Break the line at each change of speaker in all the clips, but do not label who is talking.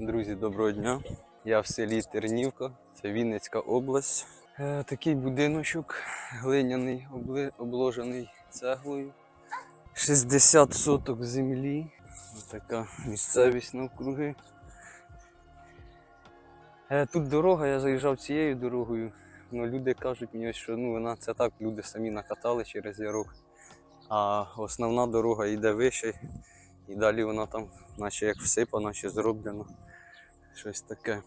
Друзі, доброго дня. Я в селі Тернівка, це Вінницька область. Е, такий будиночок глиняний, обли- обложений цеглою. 60 соток землі. Така місцевість навкруги. Е, тут дорога, я заїжджав цією дорогою. Ну, люди кажуть мені, що ну, вона це так, люди самі накатали через ярок. А основна дорога йде вище, і далі вона там, наче як всипана, чи зроблена. Щось таке.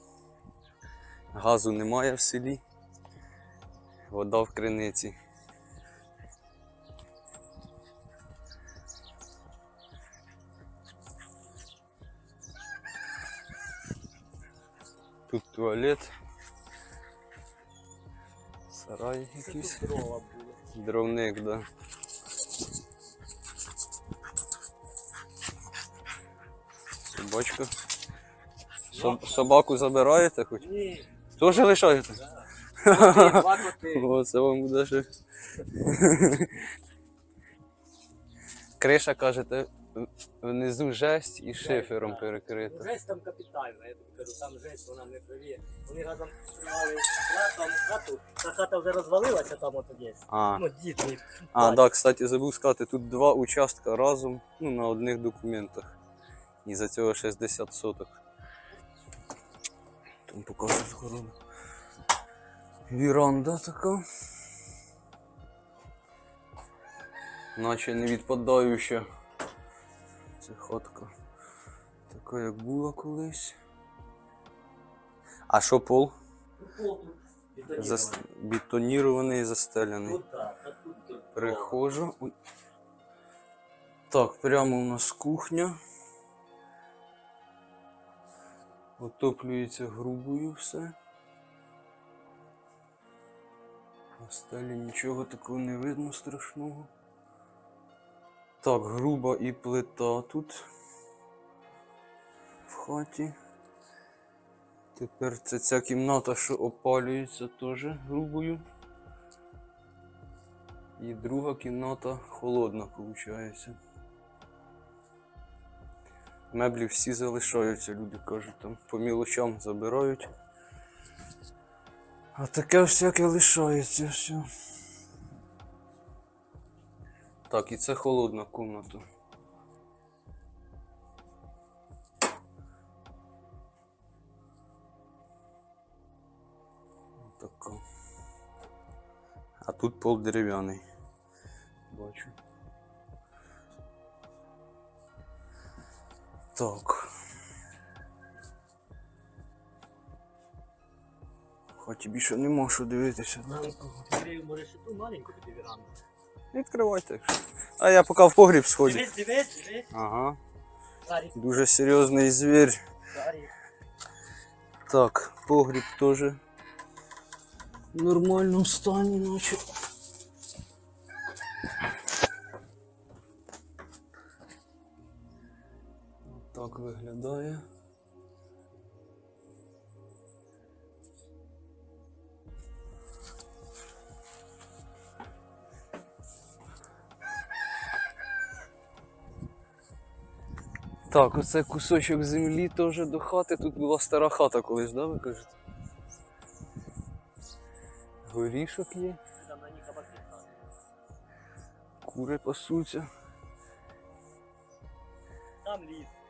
Газу немає в селі. Вода в криниці. Тут туалет. Сарай якийсь.
дрова.
Дровник, да. Собачка. Соб- собаку забираєте хоч?
Ні,
Теж лишаєте?
коти, два коти.
О, це вам буде ще. Криша, кажете, в- внизу жесть і шифером
так.
перекрита.
Жесть там капітальна, я тобі кажу, там жесть, вона не живе. Вони разом тримали там хату, та хата вже розвалилася там от є.
А,
Ну, дід мій.
а да, кстати, забув сказати, тут два участка разом ну, на одних документах. І за цього 60 соток. Там покажу згороду. Віранда така. Наче не відпадаюча. Це хатка. Така як була колись. А що пол? Зас... І
тут.
Прихожу. Так, прямо у нас кухня. Отоплюється грубою все. На стелі нічого такого не видно страшного. Так, груба і плита тут в хаті. Тепер це ця кімната, що опалюється теж грубою. І друга кімната холодна, виходить. Меблі всі залишаються, люди кажуть, там по мілочам забирають. А таке всяке лишається все. Так, і це холодна кімната. Така. А тут пол дерев'яний. Так. Хоч більше нема що дивитися. да?
Відкрию, може, ще ту маленьку тобі віранду.
Відкривайте. А я поки в погріб сходжу.
Дивись, дивись, дивись.
Ага.
Гарі,
Дуже серйозний звір.
гарі.
Так, погріб теж в нормальному стані, наче. Так виглядає. Так, оце кусочок землі теж до хати. Тут була стара хата колись, да, ви кажете? Горішок є, кури пасуться.
Там ліс.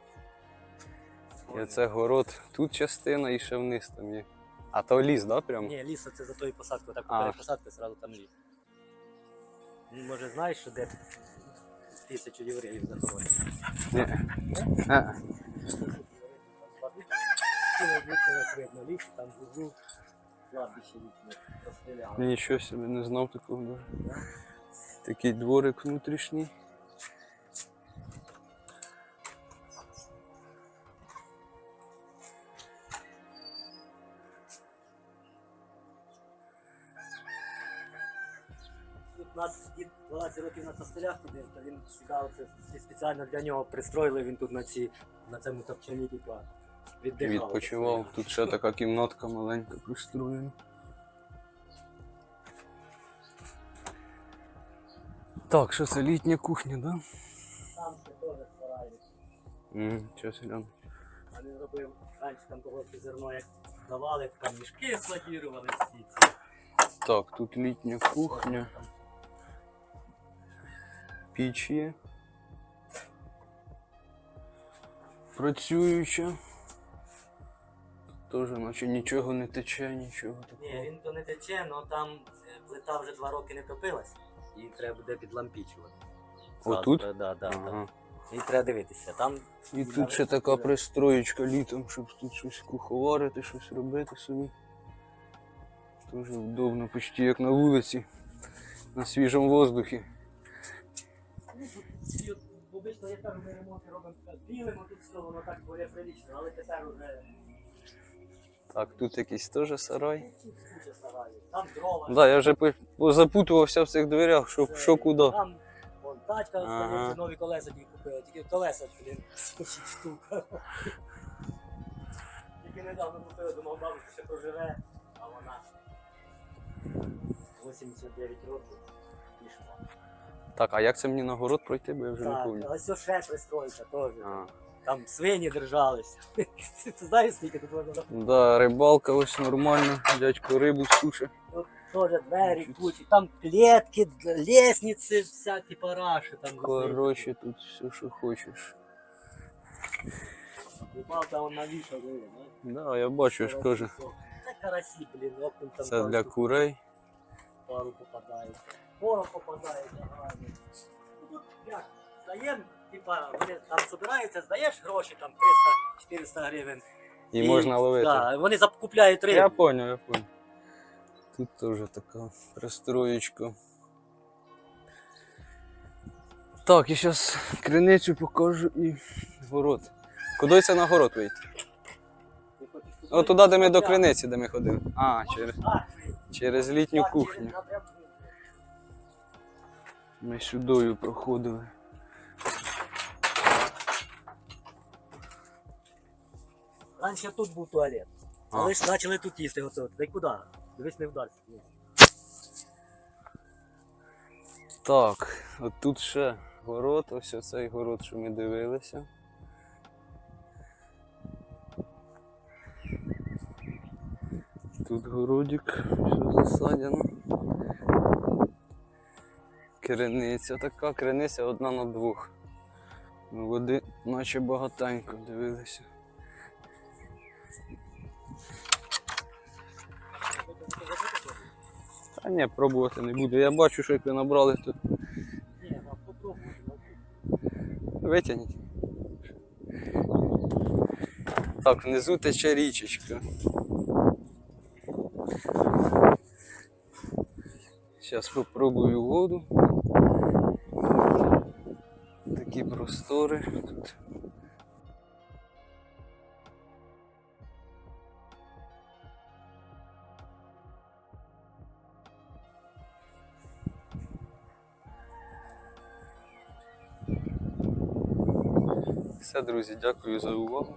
І оце город. Тут частина і ще вниз там є. А то ліс, да, прямо?
Ні, ліс це за тою посадкою, так
А.
поперед посадки сразу там ліс. Ну, Може знаєш, що де тисячу євреїв захоронено?
Ні.
Видно ліс, там внизу кладбище їхнє розстріляли.
Нічого собі не знав такого. Такий дворик внутрішній.
Тут нас дід 12 років на костелях ходив, то він цікаво, це спеціально для нього пристроїли, він тут на ці на цьому топчані типа віддихав.
Відпочивав. Тут ще така кімнатка маленька пристроєна. Так, що це літня кухня, да?
Там ще теж сарай.
Угу, зараз гляну.
А не робив. Раніше там когось зерно як давали, там мішки складірували всі ці.
Так, тут літня кухня, піч є. Працююча. Теж наче нічого не тече, нічого
Ні, він то не тече, але там е, плита вже два роки не топилась. Її треба буде підлампічувати.
Отут?
Так, да, да,
Ага.
І треба дивитися. Там
І тут ще така пристроєчка літом, щоб тут щось куховарити, щось робити собі. Дуже удобно, почти як на вулиці, на свіжому воздухі.
Обично я кажу, ми ремонти робимо білимо, тут все воно так более прилично, але тепер уже
Так, тут якийсь теж сарай.
куча сараїв. Там дрова.
Да, я вже по- позапутувався в цих дверях, що,
це-
що куди.
Там вон, тачка,
Ага.
здається, нові колеса тільки купили, тільки колеса, блін, по 6 штук. Тільки недавно купили, думав, бабуся ще проживе, а вона 89 років пішла.
Так, а як це мені на город пройти, бо я вже не
Так,
пам'ятаю.
ось ще пристройка теж.
А.
Там свині держалися. Ти знаєш, скільки тут можна
Да, рибалка ось нормально, дядько рибу суше.
Тут теж двері, кучі, там клітки, лестниці, всякі параші там.
Коротше, тут все, що хочеш.
Рибалка он навішав, диви, ну.
Да, я бачу, я ж кажу.
Це карасі, блін, окунь там
Це
пару
для курей.
пару попадає. Порох попадає, гарно. Ну, як, здаємо, типа, вони там збираються, здаєш гроші, там 300-400 гривень.
І можна ловити.
Да, вони закупляють рибу.
Я понял, я понял. Тут теж така пристроєчка. Так, і зараз криницю покажу і город. Куди це на город вийти?
Ти
О, туди, де ми до криниці, де ми ходили. А, через, через літню кухню. Ми сюдою проходили.
Раніше тут був туалет.
А.
Але ж почали тут їсти готувати. Та й куди? Дивись, не вдасться.
Так, от тут ще город, ось оцей город, що ми дивилися. Тут городик, все засадяно. Криниця така, криниця одна на двох. Води наче багатенько дивилися. Та ні, пробувати не буду. Я бачу, що як ви набрали, то
Ні, попробуй.
Витягніть. Так, внизу тече річечка. Зараз попробую воду. Простори тут. Все, друзі, дякую за увагу.